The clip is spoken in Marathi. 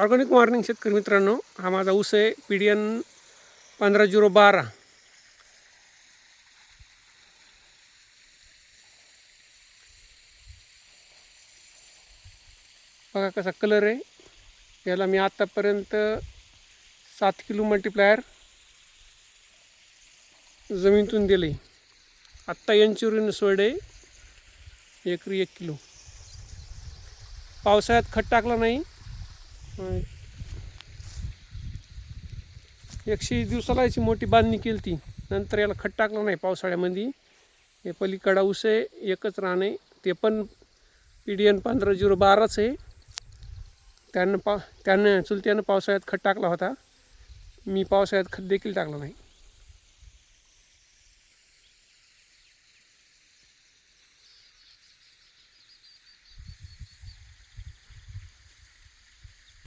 ऑर्गॅनिक मॉर्निंग शेतकरी मित्रांनो हा माझा ऊस आहे पी डी एन पंधरा झिरो बारा. बघा कसा कलर आहे. याला मी आत्तापर्यंत सात किलो मल्टीप्लायर जमीनतून दिले आत्ता यांचुरीन सोड आहे एकरी एक किलो. पावसाळ्यात खत टाकला नाही एकशे दिवसाला याची मोठी बांधणी केली ती नंतर याला खट टाकलं नाही पावसाळ्यामध्ये. हे पलीकडा ऊस आहे एकच राहणे ते पण पी डी एन पंधरा झिरो बाराच आहे. त्यानं पा त्यानं चुलत्यानं पावसाळ्यात खत टाकला होता. मी पावसाळ्यात खत देखील टाकला नाही.